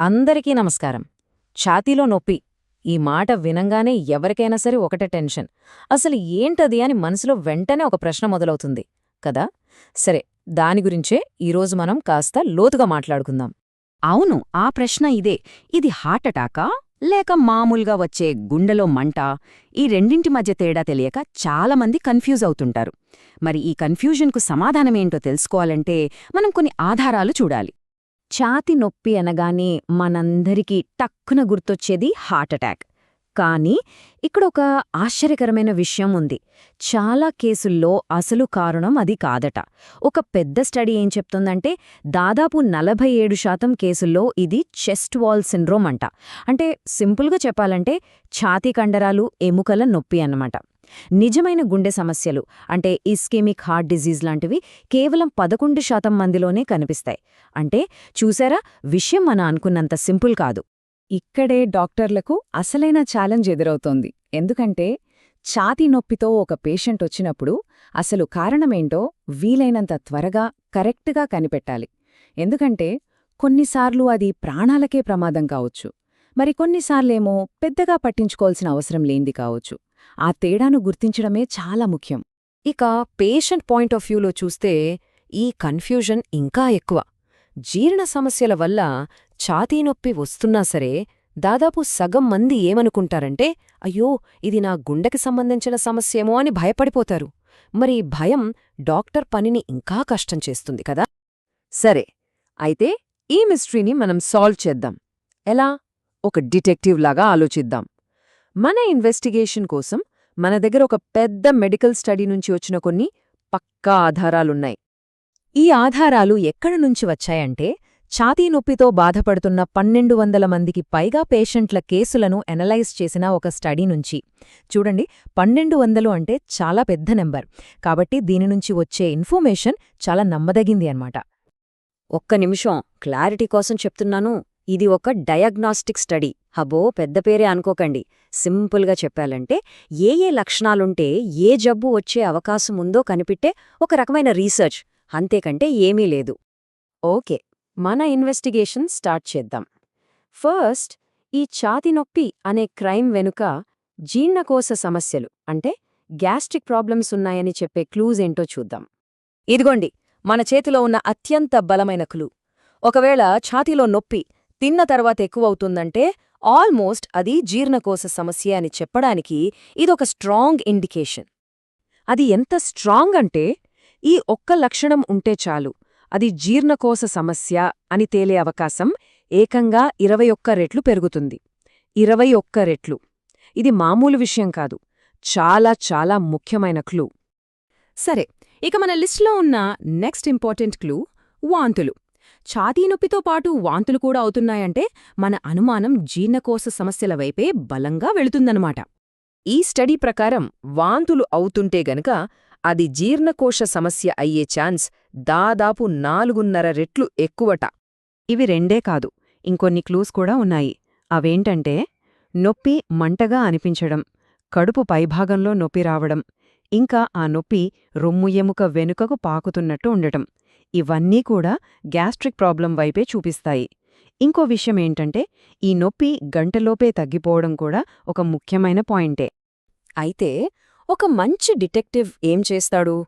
అందరికీ నమస్కారం. ఛాతీలో నొప్పి. ఈ మాట వినంగానే ఎవరికైనా సరే ఒకటే టెన్షన్. అసలు ఏంటది అని మనసులో వెంటనే ఒక ప్రశ్న మొదలవుతుంది. కదా? సరే దాని గురించే ఈరోజు మనం కాస్త లోతుగా మాట్లాడుకుందాం. అవును ఆ ప్రశ్న ఇదే. ఇది హార్టటాకా లేక మామూలుగా వచ్చే గుండెలో మంట? ఈ రెండింటి మధ్య తేడా తెలియక చాలామంది కన్ఫ్యూజ్ అవుతుంటారు. మరి ఈ కన్ఫ్యూజన్కు సమాధానమేంటో తెలుసుకోవాలంటే మనం కొన్ని ఆధారాలు చూడాలి. ఛాతి నొప్పి అనగానే మనందరికీ టక్కున గుర్తొచ్చేది హార్ట్అటాక్ కానీ ఇక్కడ ఒక ఆశ్చర్యకరమైన విషయం ఉంది. చాలా కేసుల్లో అసలు కారణం అది కాదట. ఒక పెద్ద స్టడీ ఏం చెప్తుందంటే దాదాపు నలభై ఏడు శాతం కేసుల్లో ఇది చెస్ట్ వాల్ సిండ్రోమ్ అంట. అంటే సింపుల్గా చెప్పాలంటే ఛాతీ కండరాలు ఎముకల నొప్పి అన్నమాట. నిజమైన గుండె సమస్యలు అంటే ఇస్కెమిక్ హార్ట్ డిజీజ్ లాంటివి కేవలం పదకొండు శాతం మందిలోనే కనిపిస్తాయి. అంటే చూసారా విషయం మన అనుకున్నంత సింపుల్ కాదు. ఇక్కడే డాక్టర్లకు అసలైన ఛాలెంజ్ ఎదురవుతోంది. ఎందుకంటే ఛాతీ నొప్పితో ఒక పేషెంట్ వచ్చినప్పుడు అసలు కారణమేంటో వీలైనంత త్వరగా కరెక్ట్గా కనిపెట్టాలి. ఎందుకంటే కొన్నిసార్లు అది ప్రాణాలకే ప్రమాదం కావచ్చు. మరికొన్నిసార్లేమో పెద్దగా పట్టించుకోవాల్సిన అవసరం లేంది కావచ్చు. ఆ తేడాను గుర్తించడమే చాలా ముఖ్యం. ఇక పేషెంట్ పాయింట్ ఆఫ్ వ్యూలో చూస్తే ఈ కన్ఫ్యూజన్ ఇంకా ఎక్కువ. జీర్ణ సమస్యల వల్ల ఛాతీ నొప్పి వస్తున్నా సరే దాదాపు సగం మంది ఏమనుకుంటారంటే అయ్యో ఇది నా గుండెకి సంబంధించిన సమస్యేమో అని భయపడిపోతారు. మరి భయం డాక్టర్ పనిని ఇంకా కష్టం చేస్తుంది కదా? సరే అయితే ఈ మిస్టరీని మనం సాల్వ్ చేద్దాం. ఎలా? ఒక డిటెక్టివ్ లాగా ఆలోచిద్దాం. మన ఇన్వెస్టిగేషన్ కోసం మన దగ్గర ఒక పెద్ద మెడికల్ స్టడీ నుంచి వచ్చిన కొన్ని పక్కా ఆధారాలున్నాయి. ఈ ఆధారాలు ఎక్కడి నుంచి వచ్చాయంటే ఛాతీ నొప్పితో బాధపడుతున్న పన్నెండు వందల మందికి పైగా పేషెంట్ల కేసులను ఎనలైజ్ చేసిన ఒక స్టడీ నుంచి. చూడండి పన్నెండు వందలు అంటే చాలా పెద్ద నెంబర్. కాబట్టి దీని నుంచి వచ్చే ఇన్ఫర్మేషన్ చాలా నమ్మదగింది అన్నమాట. ఒక్క నిమిషం క్లారిటీ కోసం చెప్తున్నాను. ఇది ఒక డయాగ్నాస్టిక్ స్టడీ. హబో పెద్ద పేరే అనుకోకండి. సింపుల్గా చెప్పాలంటే ఏ ఏ లక్షణాలుంటే ఏ జబ్బు వచ్చే అవకాశం ఉందో కనిపెట్టే ఒక రకమైన రీసెర్చ్. అంతేకంటే ఏమీ లేదు. ఓకే మన ఇన్వెస్టిగేషన్ స్టార్ట్ చేద్దాం. ఫస్ట్ ఈ ఛాతి నొప్పి అనే క్రైమ్ వెనుక జీర్ణకోశ సమస్యలు అంటే గ్యాస్ట్రిక్ ప్రాబ్లమ్స్ ఉన్నాయని చెప్పే క్లూజ్ ఏంటో చూద్దాం. ఇదిగోండి మన చేతిలో ఉన్న అత్యంత బలమైన క్లూ. ఒకవేళ ఛాతీలో నొప్పి తిన్న తర్వాత ఎక్కువవుతుందంటే ఆల్మోస్ట్ అది జీర్ణకోశ సమస్య అని చెప్పడానికి ఇదొక స్ట్రాంగ్ ఇండికేషన్. అది ఎంత స్ట్రాంగ్ అంటే ఈ ఒక్క లక్షణం ఉంటే చాలు అది జీర్ణకోశ సమస్య అని తేలే అవకాశం ఏకంగా ఇరవై ఒక్క రెట్లు పెరుగుతుంది. ఇరవై ఒక్క రెట్లు. ఇది మామూలు విషయం కాదు చాలా చాలా ముఖ్యమైన క్లూ. సరే ఇక మన లిస్ట్లో ఉన్న నెక్స్ట్ ఇంపార్టెంట్ క్లూ వాంతులు. ఛాతీ నొప్పితో పాటు వాంతులు కూడా అవుతున్నాయంటే మన అనుమానం జీర్ణకోశ సమస్యల వైపే బలంగా వెళుతుందన్నమాట. ఈ స్టడీ ప్రకారం వాంతులు అవుతుంటే గనక అది జీర్ణకోశ సమస్య అయ్యే ఛాన్స్ దాదాపు నాలుగున్నర రెట్లు ఎక్కువట. ఇవి రెండే కాదు ఇంకొన్ని క్లూస్ కూడా ఉన్నాయి. అవేంటంటే నొప్పి మంటగా అనిపించడం కడుపు పైభాగంలో నొప్పి రావడం ఇంకా ఆ నొప్పి రొమ్ము ఎముక వెనుకకు పాకుతున్నట్టు ఉండటం. ఇవన్నీ కూడా గ్యాస్ట్రిక్ ప్రాబ్లం వైపే చూపిస్తాయి. ఇంకో విషయమేంటంటే ఈ నొప్పి గంటలోపే తగ్గిపోవడం కూడా ఒక ముఖ్యమైన పాయింటే. అయితే ఒక మంచి డిటెక్టివ్ ఏం చేస్తాడు?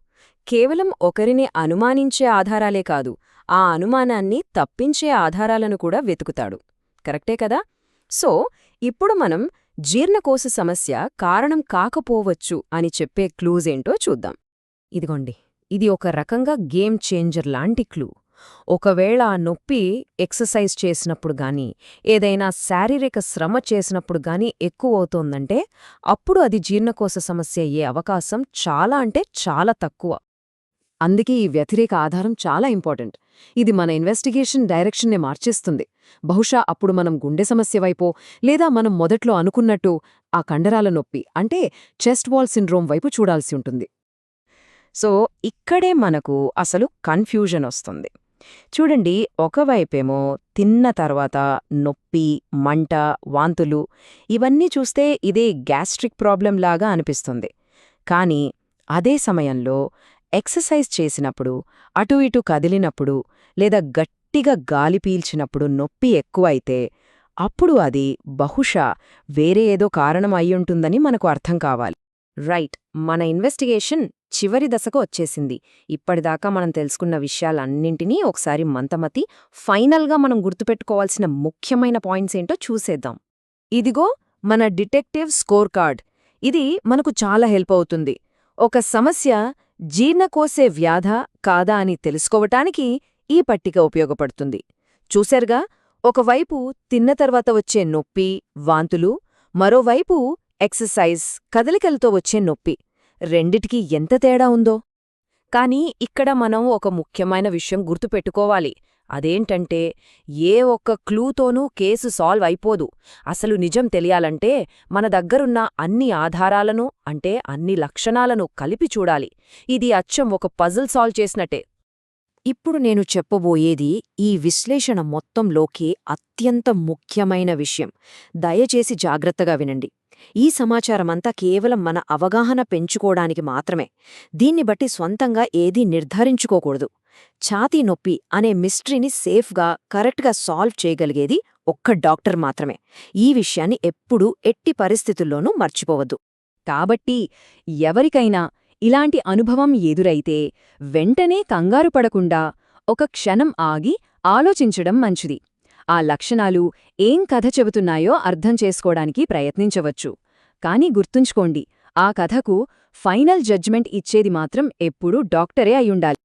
కేవలం ఒకరిని అనుమానించే ఆధారాలే కాదు ఆ అనుమానాన్ని తప్పించే ఆధారాలను కూడా వెతుకుతాడు. కరెక్టే కదా? సో ఇప్పుడు మనం జీర్ణకోశ సమస్య కారణం కాకపోవచ్చు అని చెప్పే క్లూజేంటో చూద్దాం. ఇదిగోండి. ఇది ఒక రకంగా గేమ్ చేంజర్ లాంటి క్లూ. ఒకవేళ ఆ నొప్పి ఎక్సర్సైజ్ చేసినప్పుడు గాని ఏదైనా శారీరక శ్రమ చేసినప్పుడు గాని ఎక్కువవుతోందంటే అప్పుడు అది జీర్ణకోశ సమస్య అయ్యే అవకాశం చాలా అంటే చాలా తక్కువ. అందుకే ఈ వ్యతిరేక ఆధారం చాలా ఇంపార్టెంట్. ఇది మన ఇన్వెస్టిగేషన్ డైరెక్షన్నే మార్చేస్తుంది. బహుశా అప్పుడు మనం గుండె సమస్య వైపో లేదా మనం మొదట్లో అనుకున్నట్టు ఆ కండరాల నొప్పి అంటే చెస్ట్ వాల్ సిండ్రోమ్ వైపు చూడాల్సి ఉంటుంది. సో ఇక్కడే మనకు అసలు కన్ఫ్యూజన్ వస్తుంది. చూడండి ఒకవైపేమో తిన్న తర్వాత నొప్పి మంట వాంతులు ఇవన్నీ చూస్తే ఇదే గ్యాస్ట్రిక్ ప్రాబ్లం లాగా అనిపిస్తుంది. కానీ అదే సమయంలో ఎక్సర్సైజ్ చేసినప్పుడు అటు ఇటు కదిలినప్పుడు లేదా గట్టిగా గాలి పీల్చినప్పుడు నొప్పి ఎక్కువైతే అప్పుడు అది బహుశా వేరే ఏదో కారణం అయ్యుంటుందని మనకు అర్థం కావాలి. రైట్ మన ఇన్వెస్టిగేషన్ చివరి దశకు వచ్చేసింది. ఇప్పటిదాకా మనం తెలుసుకున్న విషయాలన్నింటినీ ఒకసారి మంతమతి ఫైనల్గా మనం గుర్తుపెట్టుకోవాల్సిన ముఖ్యమైన పాయింట్స్ ఏంటో చూసేద్దాం. ఇదిగో మన డిటెక్టివ్ స్కోర్ కార్డ్. ఇది మనకు చాలా హెల్ప్ అవుతుంది. ఒక సమస్య జీర్ణకోసే వ్యాధ కాదా అని తెలుసుకోవటానికి ఈ పట్టిక ఉపయోగపడుతుంది. చూశారుగా ఒకవైపు తిన్న తర్వాత వచ్చే నొప్పి వాంతులు మరోవైపు ఎక్సర్సైజ్ కదలికలతో వచ్చే నొప్పి. రెండిటికీ ఎంత తేడా ఉందో. కానీ ఇక్కడ మనం ఒక ముఖ్యమైన విషయం గుర్తుపెట్టుకోవాలి. అదేంటంటే ఏ ఒక్క క్లూతోనూ కేసు సాల్వ్ అయిపోదు. అసలు నిజం తెలియాలంటే మన దగ్గరున్న అన్ని ఆధారాలను అంటే అన్ని లక్షణాలను కలిపి చూడాలి. ఇది అచ్చం ఒక పజిల్ సాల్వ్ చేసినట్టే. ఇప్పుడు నేను చెప్పబోయేది ఈ విశ్లేషణ మొత్తంలోకి అత్యంత ముఖ్యమైన విషయం. దయచేసి జాగ్రత్తగా వినండి. ఈ సమాచారమంతా కేవలం మన అవగాహన పెంచుకోవడానికి మాత్రమే. దీన్ని బట్టి స్వంతంగా ఏదీ నిర్ధారించుకోకూడదు. ఛాతీ నొప్పి అనే మిస్టరీని సేఫ్గా కరెక్ట్గా సాల్వ్ చేయగలిగేది ఒక్క డాక్టర్ మాత్రమే. ఈ విషయాన్ని ఎప్పుడూ ఎట్టి పరిస్థితుల్లోనూ మర్చిపోవద్దు. కాబట్టి ఎవరికైనా ఇలాంటి అనుభవం ఎదురైతే వెంటనే కంగారు పడకుండా ఒక క్షణం ఆగి ఆలోచించడం మంచిది. ఆ లక్షణాలు ఏం కథ చెబుతున్నాయో అర్థం చేసుకోవడానికి ప్రయత్నించవచ్చు. కాని గుర్తుంచుకోండి ఆ కథకు ఫైనల్ జడ్జ్మెంట్ ఇచ్చేది మాత్రం ఎప్పుడూ డాక్టరే అయ్యుండాలి.